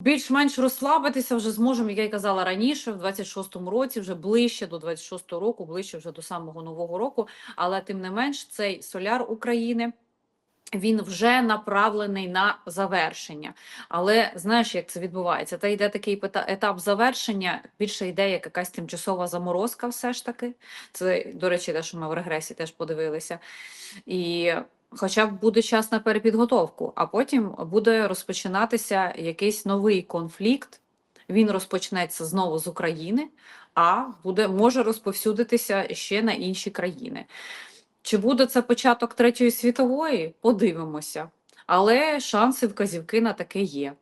Більш-менш розслабитися вже зможемо, як я й казала раніше, в 26-му році, вже ближче до 26-го року, ближче вже до самого нового року. Але тим не менш, цей соляр України. Він вже направлений на завершення. Але знаєш, як це відбувається? Та йде такий етап завершення, більше йде як якась тимчасова заморозка, все ж таки. Це, до речі, те, що ми в регресі теж подивилися. І хоча б буде час на перепідготовку, а потім буде розпочинатися якийсь новий конфлікт. Він розпочнеться знову з України, а буде може розповсюдитися ще на інші країни. Чи буде це початок Третьої світової? Подивимося. Але шанси вказівки на таке є.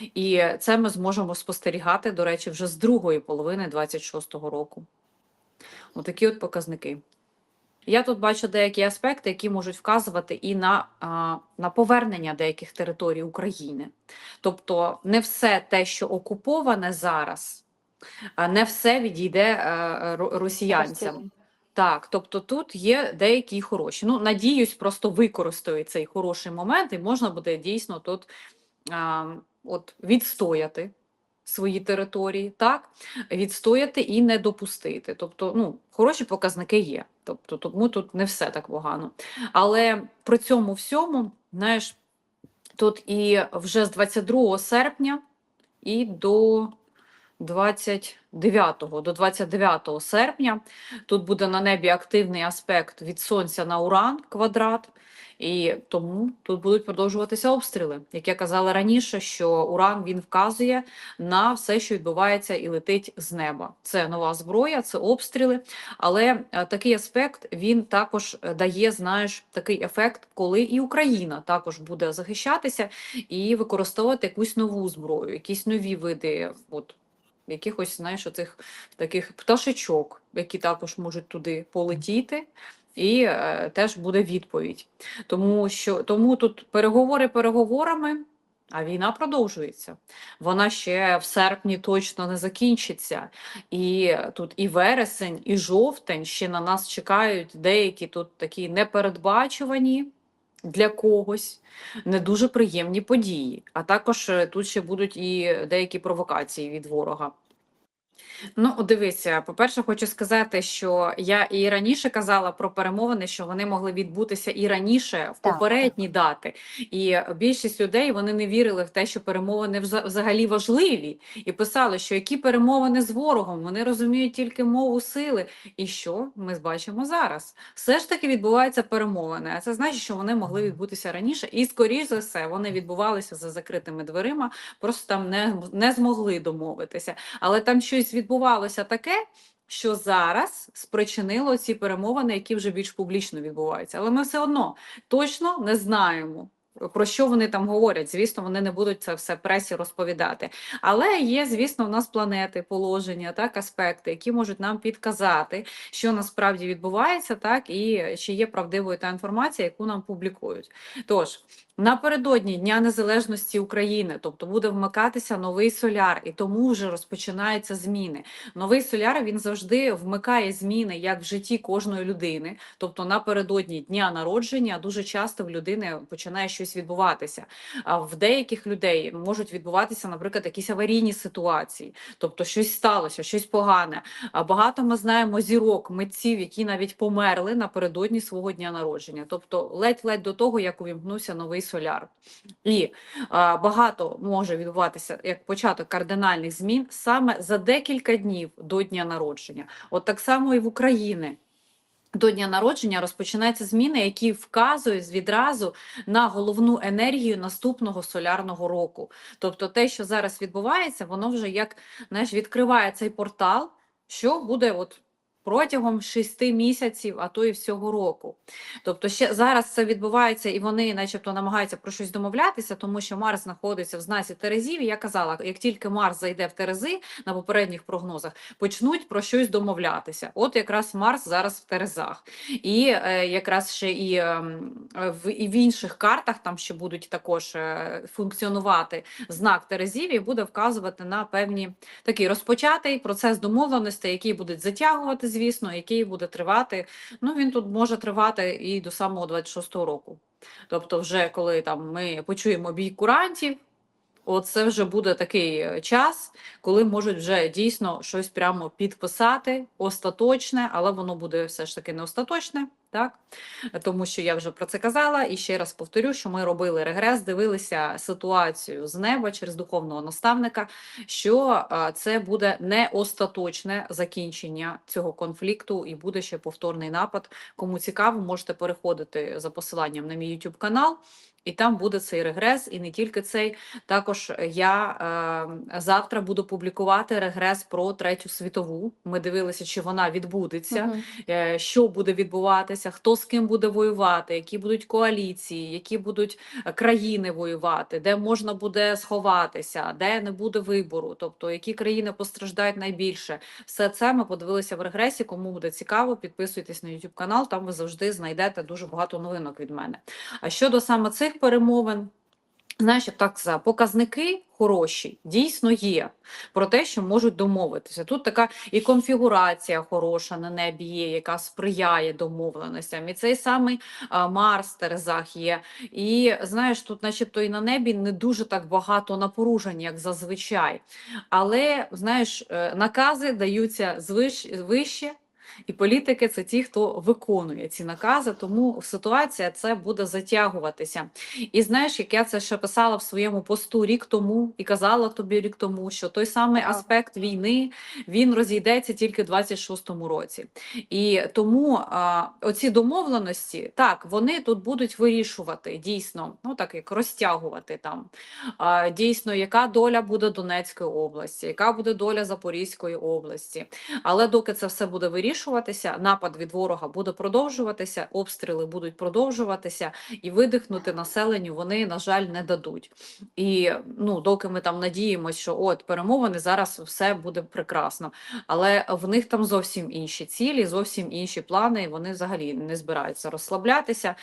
І це ми зможемо спостерігати, до речі, вже з другої половини 26-го року. Отакі от показники. Я тут бачу деякі аспекти, які можуть вказувати і на, на повернення деяких територій України. Тобто, не все те, що окуповане зараз, не все відійде е, росіянцям. Так, тобто тут є деякі хороші. Ну, надіюсь, просто використають цей хороший момент, і можна буде дійсно тут а, от, відстояти свої території, так, відстояти і не допустити. Тобто, ну, хороші показники є. Тобто, тому тут не все так погано. Але при цьому всьому, знаєш, тут і вже з 22 серпня і до 29 до 29 серпня тут буде на небі активний аспект від сонця на уран квадрат, і тому тут будуть продовжуватися обстріли. Як я казала раніше, що уран він вказує на все, що відбувається і летить з неба. Це нова зброя, це обстріли. Але е, такий аспект він також е, дає, знаєш, такий ефект, коли і Україна також буде захищатися і використовувати якусь нову зброю, якісь нові види. От, якихось, знаєш, оцих таких пташечок, які також можуть туди полетіти, і е, теж буде відповідь. Тому що тому тут переговори переговорами, а війна продовжується. Вона ще в серпні точно не закінчиться. І тут і вересень, і жовтень ще на нас чекають деякі тут такі непередбачувані. Для когось не дуже приємні події, а також е, тут ще будуть і деякі провокації від ворога. Ну, дивися, по-перше, хочу сказати, що я і раніше казала про перемовини, що вони могли відбутися і раніше, в Так. попередні дати. І більшість людей вони не вірили в те, що перемовини взагалі важливі, і писали, що які перемовини з ворогом, вони розуміють тільки мову сили. І що ми бачимо зараз? Все ж таки відбуваються перемовини. А це значить, що вони могли відбутися раніше, і скоріш за все вони відбувалися за закритими дверима, просто там не, не змогли домовитися. Але там щось відбувалося таке, що зараз спричинило ці перемовини, які вже більш публічно відбуваються. Але ми все одно точно не знаємо. Про що вони там говорять? Звісно, вони не будуть це все пресі розповідати. Але є, звісно, у нас планети, положення, так, аспекти, які можуть нам підказати, що насправді відбувається, так, і чи є правдивою та інформація, яку нам публікують. Тож, напередодні Дня Незалежності України, тобто буде вмикатися новий соляр, і тому вже розпочинаються зміни. Новий соляр він завжди вмикає зміни як в житті кожної людини. Тобто напередодні дня народження дуже часто в людини починає щось відбуватися. В деяких людей можуть відбуватися, наприклад, якісь аварійні ситуації, тобто щось сталося, щось погане. Багато ми знаємо зірок, митців, які навіть померли напередодні свого дня народження, тобто ледь-ледь до того, як увімкнувся новий соляр. І багато може відбуватися як початок кардинальних змін саме за декілька днів до дня народження. От так само і в Україні. До дня народження розпочинаються зміни, які вказують відразу на головну енергію наступного солярного року. Тобто, те, що зараз відбувається, воно вже як знаєш, відкриває цей портал, що буде от протягом шести місяців, а то і всього року. Тобто, ще зараз це відбувається, і вони, начебто, намагаються про щось домовлятися, тому що Марс знаходиться в знасі Терезів. І я казала, як тільки Марс зайде в Терези на попередніх прогнозах, почнуть про щось домовлятися. От якраз Марс зараз в Терезах. І е, якраз ще і, ем, в, і в інших картах там ще будуть також е, функціонувати знак Терезів і буде вказувати на певні такий розпочатий процес домовленостей, який будуть затягувати, звісно, який буде тривати. Ну він тут може тривати і до самого 26-го року. Тобто, вже коли там ми почуємо бій курантів. Оце вже буде такий е, час, коли можуть вже дійсно щось прямо підписати, остаточне, але воно буде все ж таки не остаточне, так? Тому що я вже про це казала, і ще раз повторю, що ми робили регрес, дивилися ситуацію з неба через духовного наставника, що це буде не остаточне закінчення цього конфлікту, і буде ще повторний напад. Кому цікаво, можете переходити за посиланням на мій YouTube канал. І там буде цей регрес, і не тільки цей. Також я е, завтра буду публікувати регрес про третю світову. Ми дивилися, чи вона відбудеться, Мгм. е, що буде відбуватися, хто з ким буде воювати, які будуть коаліції, які будуть е, країни воювати, де можна буде сховатися, де не буде вибору, тобто які країни постраждають найбільше. Все це ми подивилися в регресі. Кому буде цікаво, підписуйтесь на YouTube канал. Там ви завжди знайдете дуже багато новинок від мене. А щодо саме цих перемовин, знаєш, як так сказати, показники хороші дійсно є про те, що можуть домовитися. Тут така і конфігурація хороша на небі є, яка сприяє домовленостям. І цей самий а, Марс Терезах є. І знаєш, тут, начебто, і на небі не дуже так багато напружень, як зазвичай. Але знаєш, е, накази даються звиш, вище. І політики це ті, хто виконує ці накази, тому ситуація це буде затягуватися. І знаєш, як я це ще писала в своєму посту рік тому і казала тобі рік тому, що той самий Так. аспект війни він розійдеться тільки в 26-му році. І тому а, оці домовленості, так, вони тут будуть вирішувати дійсно, ну так як розтягувати там. А, дійсно, яка доля буде Донецької області, яка буде доля Запорізької області. Але доки це все буде вирішуватися, напад від ворога буде продовжуватися, обстріли будуть продовжуватися, і видихнути населенню вони, на жаль, не дадуть. І ну, доки ми там надіємося, що от перемовини зараз все буде прекрасно. Але в них там зовсім інші цілі, зовсім інші плани. і Вони взагалі не збираються розслаблятися.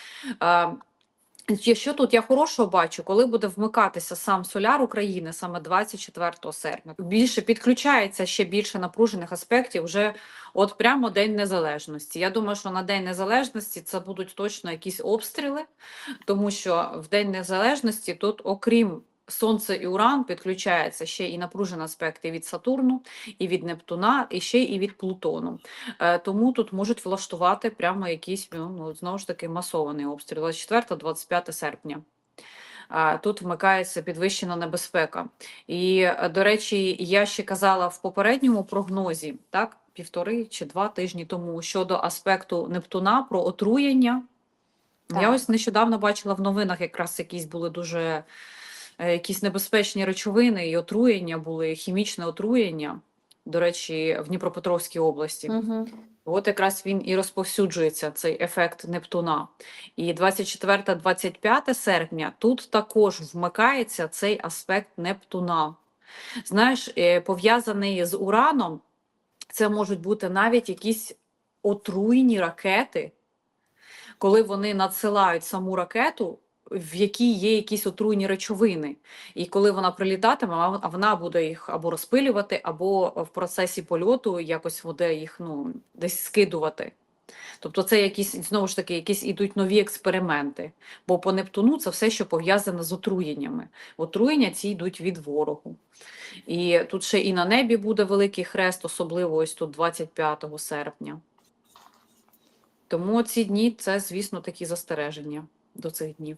Що тут я хорошого бачу, коли буде вмикатися сам соляр України саме 24 серпня. Більше підключається ще більше напружених аспектів вже от прямо День Незалежності. Я думаю, що на День Незалежності це будуть точно якісь обстріли, тому що в День Незалежності тут, окрім Сонце і Уран, підключається ще і напружені аспекти від Сатурну, і від Нептуна, і ще і від Плутону. Е, Тому тут можуть влаштувати прямо якийсь ну, ну, знову ж таки масований обстріл 24-25 серпня. Тут вмикається підвищена небезпека. І, е, до речі, я ще казала в попередньому прогнозі, так, півтори чи два тижні тому щодо аспекту Нептуна про отруєння. Я ось нещодавно бачила в новинах якраз якісь були дуже е, якісь небезпечні речовини і отруєння були, хімічне отруєння, до речі, в Дніпропетровській області. Мгм. От якраз він і розповсюджується цей ефект Нептуна. І 24-25 серпня тут також вмикається цей аспект Нептуна. Знаєш, е, пов'язаний з Ураном, це можуть бути навіть якісь отруйні ракети, коли вони надсилають саму ракету, в якій є якісь отруйні речовини. І коли вона прилітатиме, вона буде їх або розпилювати, або в процесі польоту якось буде їх ну, десь скидувати. Тобто це якісь, знову ж таки, якісь ідуть нові експерименти. Бо по Нептуну це все, що пов'язане з отруєннями. Отруєння ці йдуть від ворогу. І тут ще і на небі буде великий хрест, особливо ось тут 25 серпня. Тому ці дні це, звісно, такі застереження до цих днів.